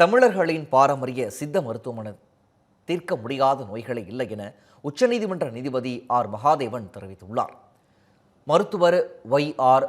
தமிழர்களின் பாரம்பரிய சித்த மருத்துவமனை தீர்க்க முடியாத நோய்களே இல்லை என உச்சநீதிமன்ற நீதிபதி ஆர். மகாதேவன் தெரிவித்துள்ளார். மருத்துவர் ஒய் ஆர்.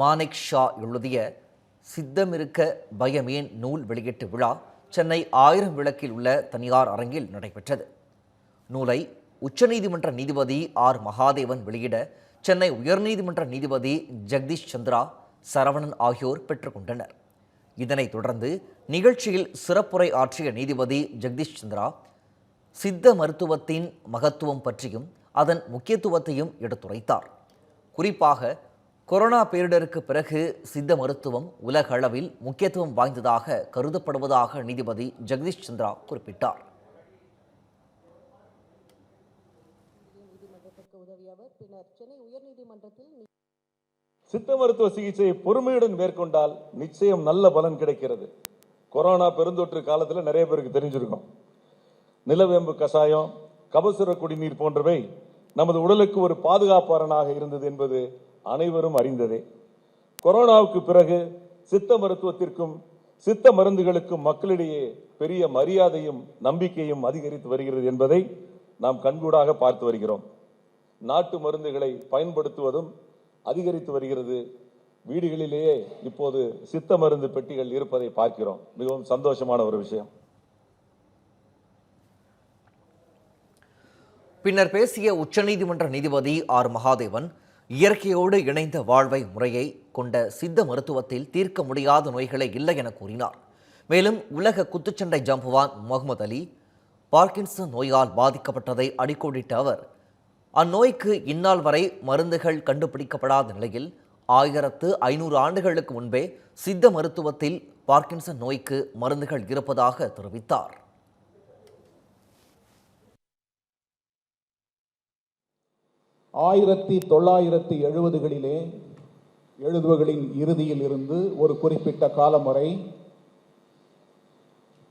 மானெக் ஷா எழுதிய சித்தமிருக்க பயமேன் நூல் வெளியீட்டு விழா சென்னை ஆயிரம் விளக்கில் உள்ள தனியார் அரங்கில் நடைபெற்றது. நூலை உச்சநீதிமன்ற நீதிபதி ஆர். மகாதேவன் வெளியிட சென்னை உயர்நீதிமன்ற நீதிபதி ஜெகதீஷ் சந்திரா சரவணன் ஆகியோர் பெற்றுக்கொண்டனர் இதனைத் தொடர்ந்து நிகழ்ச்சியில் சிறப்புரை ஆற்றிய நீதிபதி ஜெகதீஷ் சந்திரா சித்த மருத்துவத்தின் மகத்துவம் பற்றியும் அதன் முக்கியத்துவத்தையும் எடுத்துரைத்தார். குறிப்பாக கொரோனா பேரிடருக்கு பிறகு சித்த மருத்துவம் உலக அளவில் முக்கியத்துவம் வாய்ந்ததாக கருதப்படுவதாக நீதிபதி ஜெகதீஷ் சந்திரா குறிப்பிட்டார். பின்னர் சென்னை உயர்நீதிமன்றத்தில் சித்த மருத்துவ சிகிச்சையை பொறுமையுடன் மேற்கொண்டால் நிச்சயம் நல்ல பலன் கிடைக்கிறது. கொரோனா பெருந்தொற்று காலத்தில் நிறைய பேருக்கு தெரிஞ்சிருக்கும். நிலவேம்பு கஷாயம் கபசுர குடிநீர் போன்றவை நமது உடலுக்கு ஒரு பாதுகாப்பாளனாக இருந்தது என்பது அனைவரும் அறிந்ததே. கொரோனாவுக்கு பிறகு சித்த மருத்துவத்திற்கும் சித்த மருந்துகளுக்கும் மக்களிடையே பெரிய மரியாதையும் நம்பிக்கையும் அதிகரித்து வருகிறது என்பதை நாம் கண்கூடாக பார்த்து வருகிறோம். நாட்டு மருந்துகளை பயன்படுத்துவதும் அதிகரித்து வருகிறது. வீடுகளிலேயே இப்போது சித்த மருந்து பெட்டிகள் இருப்பதை பார்க்கிறோம். மிகவும் சந்தோஷமான ஒரு விஷயம். பின்னர் பேசிய உச்சநீதிமன்ற நீதிபதி ஆர். மகாதேவன் இயற்கையோடு இணைந்த வாழ்வை முறையை கொண்ட சித்த மருத்துவத்தில் தீர்க்க முடியாத நோய்களே இல்லை என கூறினார். மேலும் உலக குத்துச்சண்டை ஜம்புவான் முகமது அலி பார்க்கின்சன் நோயால் பாதிக்கப்பட்டதை அடிக்கோடிட்ட அவர் அந்நோய்க்கு இந்நாள் வரை மருந்துகள் கண்டுபிடிக்கப்படாத நிலையில் ஆயிரத்து ஐநூறு ஆண்டுகளுக்கு முன்பே சித்த மருத்துவத்தில் பார்க்கின்சன் நோய்க்கு மருந்துகள் இருப்பதாக தெரிவித்தார். ஆயிரத்தி தொள்ளாயிரத்தி எழுபதுகளிலே எழுபதுகளின் இறுதியில் இருந்து ஒரு குறிப்பிட்ட காலம் வரை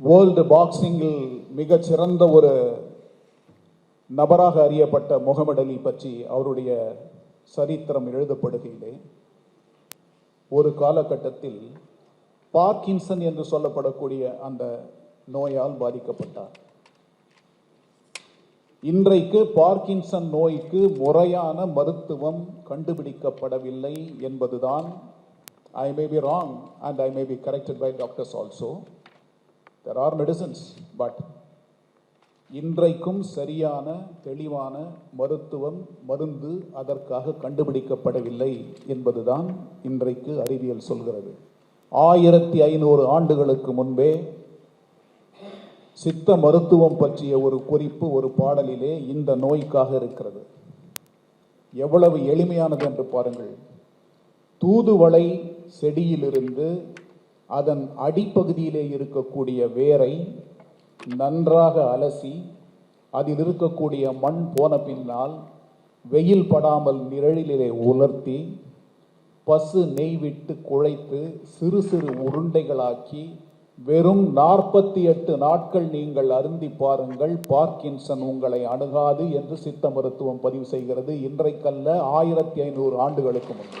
வேர்ல்டு பாக்ஸிங்கில் மிகச்சிறந்த ஒரு நபராக அறியப்பட்ட முகமது அலி பற்றி அவருடைய சரித்திரம் எழுதப்படுகையிலே ஒரு காலகட்டத்தில் பார்க்கின்சன் என்று சொல்லப்படக்கூடிய அந்த நோயால் பாதிக்கப்பட்டார். இன்றைக்கு பார்க்கின்சன் நோய்க்கு முறையான மருத்துவம் கண்டுபிடிக்கப்படவில்லை என்பதுதான் I may be wrong and I may be corrected by doctors also there are medicines but இன்றைக்கும் சரியான தெளிவான மருத்துவம் மருந்து அதற்காக கண்டுபிடிக்கப்படவில்லை என்பதுதான் இன்றைக்கு அறிவியல் சொல்கிறது. ஆயிரத்தி ஐநூறு ஆண்டுகளுக்கு முன்பே சித்த மருத்துவம் பற்றிய ஒரு குறிப்பு ஒரு பாடலிலே இந்த நோய்க்காக இருக்கிறது. எவ்வளவு எளிமையானது என்று பாருங்கள். தூதுவளை செடியிலிருந்து அதன் அடிப்பகுதியிலே இருக்கக்கூடிய வேரை நன்றாக அலசி அதில் இருக்கக்கூடிய மண் போன பின்னால் வெயில் படாமல் நிழலிலே உலர்த்தி பசு நெய் விட்டு குழைத்து சிறு சிறு உருண்டைகளாக்கி வெறும் நாற்பத்தி எட்டு நாட்கள் நீங்கள் அருந்தி பாருங்கள் பார்க்கின்சன் உங்களை அணுகாது என்று சித்த மருத்துவம் பதிவு செய்கிறது. இன்றைக்கல்ல ஆயிரத்தி ஐநூறு ஆண்டுகளுக்கு முன்பு.